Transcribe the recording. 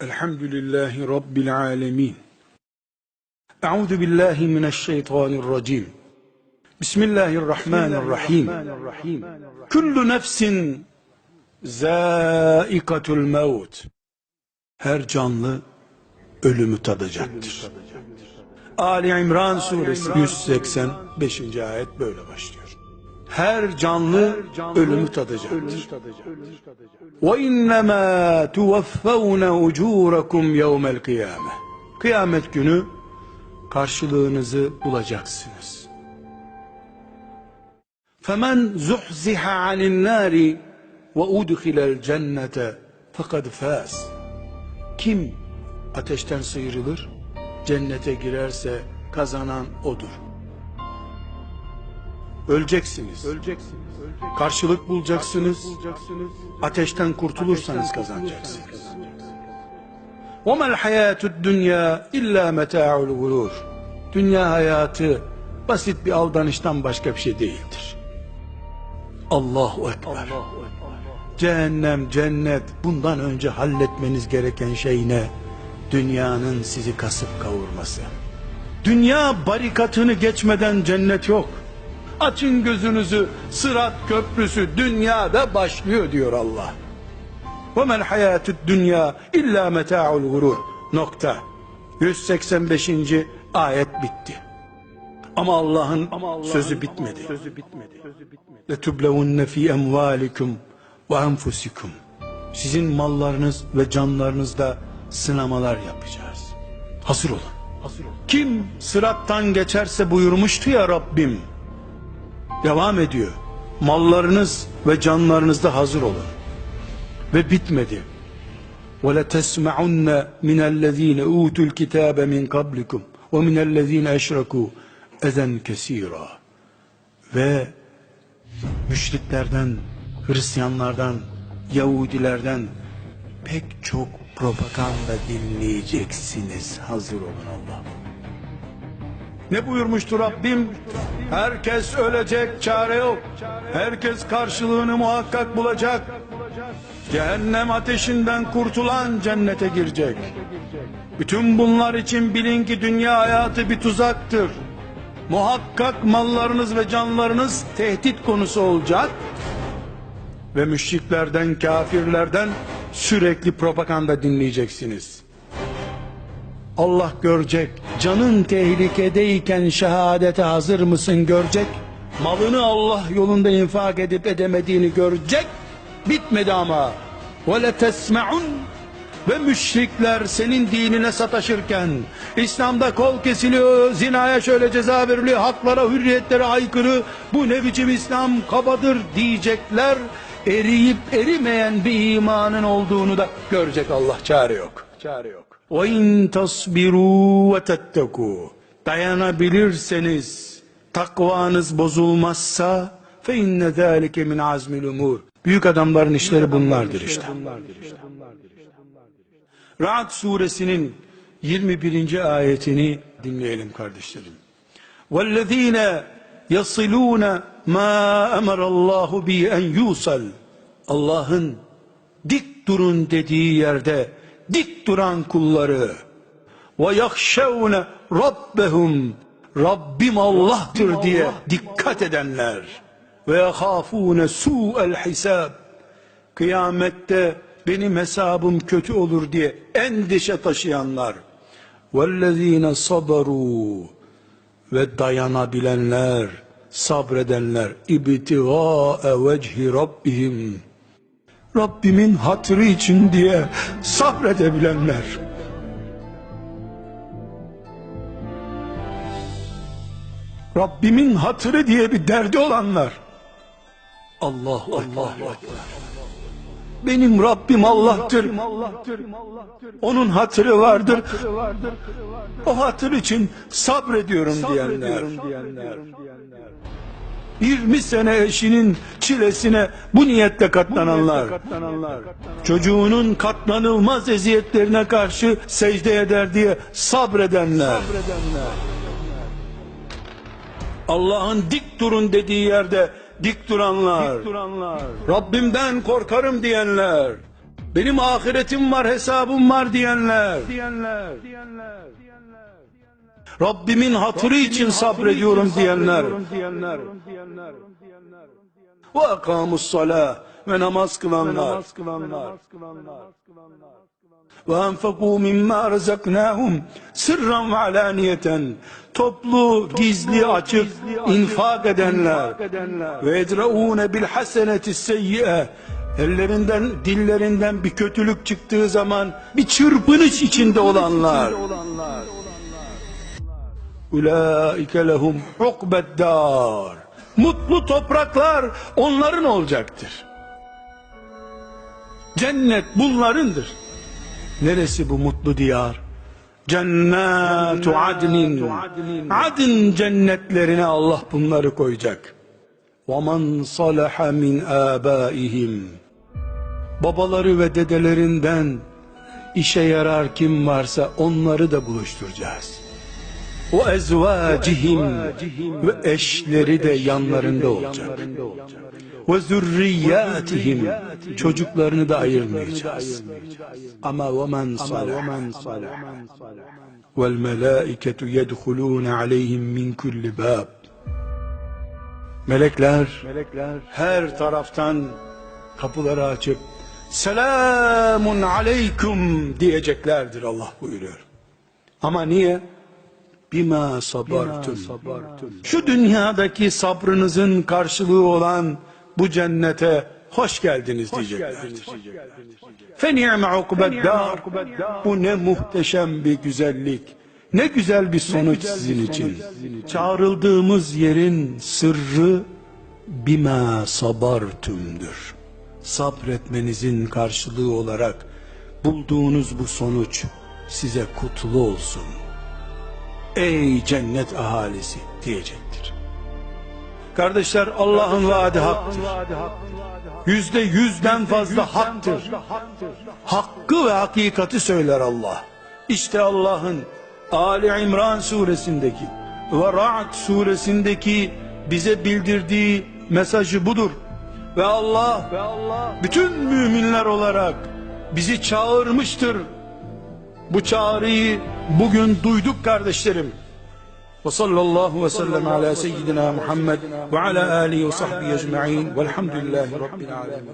Elhamdülillahi Rabbil alemin. Euzu billahi mineşşeytanirracim. Bismillahirrahmanirrahim. Kullu nefsin zaikatul mevt. Her canlı ölümü tadacaktır. Ali İmran suresi 185. ayet böyle başlıyor her canlı ölümü tadacaktır. Ve innema tuvaffavne ucurakum yevmel kıyame. Kıyamet günü karşılığınızı bulacaksınız. Femen zuhziha anin nari ve udhilel cennete fakat faz. Kim ateşten sıyrılır, cennete girerse kazanan odur Öleceksiniz. Karşılık bulacaksınız. Ateşten kurtulursanız kazanacaksınız. وَمَا الْحَيَاةُ الدُّنْيَا اِلَّا مَتَاعُ الْغُرُورِ Dünya hayatı basit bir aldanıştan başka bir şey değildir. Allahu Ekber. Cehennem, cennet bundan önce halletmeniz gereken şey ne? Dünyanın sizi kasıp kavurması. Dünya barikatını geçmeden cennet yok. Açın gözünüzü sırat köprüsü dünyada başlıyor diyor Allah. وَمَا الْحَيَاتُ الدُّنْيَا اِلَّا مَتَاعُ الْغُرُورِ Nokta. 185. ayet bitti. Ama Allah'ın sözü bitmedi. لَتُبْلَوُنَّ ف۪ي اَمْوَالِكُمْ وَاَنْفُسِكُمْ Sizin mallarınız ve canlarınızda sınamalar yapacağız. Hazır olun. Kim sırattan geçerse buyurmuştu ya Rabbim. Devam ediyor. Mallarınız ve canlarınızda hazır olun. Ve bitmedi. وَلَتَسْمَعُنَّ مِنَ الَّذ۪ينَ اُوتُوا الْكِتَابَ مِنْ قَبْلِكُمْ وَمِنَ الَّذ۪ينَ اَشْرَكُوا اَذًا كَس۪يرًا Ve müşriklerden, Hristiyanlardan, Yahudilerden pek çok propaganda dinleyeceksiniz. Hazır olun Allah. Ne buyurmuştu Rabbim? Herkes ölecek, çare yok. Herkes karşılığını muhakkak bulacak. Cehennem ateşinden kurtulan cennete girecek. Bütün bunlar için bilin ki dünya hayatı bir tuzaktır. Muhakkak mallarınız ve canlarınız tehdit konusu olacak. Ve müşriklerden, kafirlerden sürekli propaganda dinleyeceksiniz. Allah görecek. Canın tehlikedeyken şehadete hazır mısın görecek. Malını Allah yolunda infak edip edemediğini görecek. Bitmedi ama. Ve tesmeun ve müşrikler senin dinine sataşırken İslam'da kol kesiliyor, zinaya şöyle ceza veriliyor, haklara, hürriyetlere aykırı bu ne biçim İslam kabadır diyecekler. Eriyip erimeyen bir imanın olduğunu da görecek Allah. Çare yok. Çare yok. وَاِنْ تَصْبِرُوا وَتَتَّقُوا Dayanabilirseniz, takvanız bozulmazsa فَاِنَّ ذَٰلِكَ مِنْ عَزْمِ الْاُمُورِ Büyük adamların işleri bunlardır işte. Ra'd suresinin 21. ayetini dinleyelim kardeşlerim. وَالَّذ۪ينَ يَصِلُونَ مَا اَمَرَ اللّٰهُ بِهِ اَنْ يُوصَلْ Allah'ın dik durun dediği yerde dik duran kulları. ve yakşevne rabbehum Rabbim Allah'tır diye dikkat edenler. ve yahafune su'el hisab kıyamette benim hesabım kötü olur diye endişe taşıyanlar. vellezine sabaru ve dayanabilenler sabredenler. ibtiga vecihi rabbihim Rabbimin hatırı için diye sabredebilenler Rabbimin hatırı diye bir derdi olanlar Allah Allah Allah benim Rabbim Allah'tır. Onun hatırı vardır. O hatır için sabrediyorum diyenler. 20 sene eşinin çilesine bu niyetle katlananlar. Çocuğunun katlanılmaz eziyetlerine karşı secde eder diye sabredenler. Allah'ın dik durun dediği yerde dik duranlar, Rabbimden korkarım diyenler, benim ahiretim var, hesabım var diyenler, Rabbimin hatırı için sabrediyorum diyenler, ve akamus salah ve namaz kılanlar, ve enfekû mimmâ rezaknâhum sırran ve alaniyeten toplu, gizli, açık infak edenler. ve yedraûne bil haseneti seyyi'e. Ellerinden, dillerinden bir kötülük çıktığı zaman bir çırpınış içinde olanlar Ulaike lehum ukbeddar Mutlu topraklar onların olacaktır. Cennet bunlarındır. Neresi bu mutlu diyar? Cennetu adnin. Adın cennetlerine Allah bunları koyacak. وَمَنْ صَلَحَ مِنْ آبَائِهِمْ Babaları ve dedelerinden işe yarar kim varsa onları da buluşturacağız. O ezvacihim ve eşleri de yanlarında olacak. Ve zürriyatihim çocuklarını da ayırmayacağız. Ama ve men salah vel melaiketu yedhulun aleyhim min kulli bab. Melekler her taraftan kapıları açıp selamun aleyküm diyeceklerdir Allah buyuruyor. Ama niye? Bima sabartum. Şu dünyadaki sabrınızın karşılığı olan bu cennete hoş geldiniz diyeceklerdir. Feni'me ukbeddar. Bu ne muhteşem bir güzellik. Ne güzel bir sonuç sizin için. Çağrıldığımız yerin sırrı bima sabartumdur. Sabretmenizin karşılığı olarak bulduğunuz bu sonuç size kutlu olsun. Ey cennet ahalisi diyecektir. Kardeşler Allah'ın vaadi haktır. Yüzde yüzden fazla haktır. Hakkı ve hakikati söyler Allah. İşte Allah'ın Ali İmran suresindeki ve Ra'd suresindeki bize bildirdiği mesajı budur. Ve Allah bütün müminler olarak bizi çağırmıştır. Bu çağrıyı bugün duyduk kardeşlerim. Ve sallallahu ve sellem ala seyyidina Muhammed ve ala alihi ve sahbihi ecma'in velhamdülillahi rabbil alemin.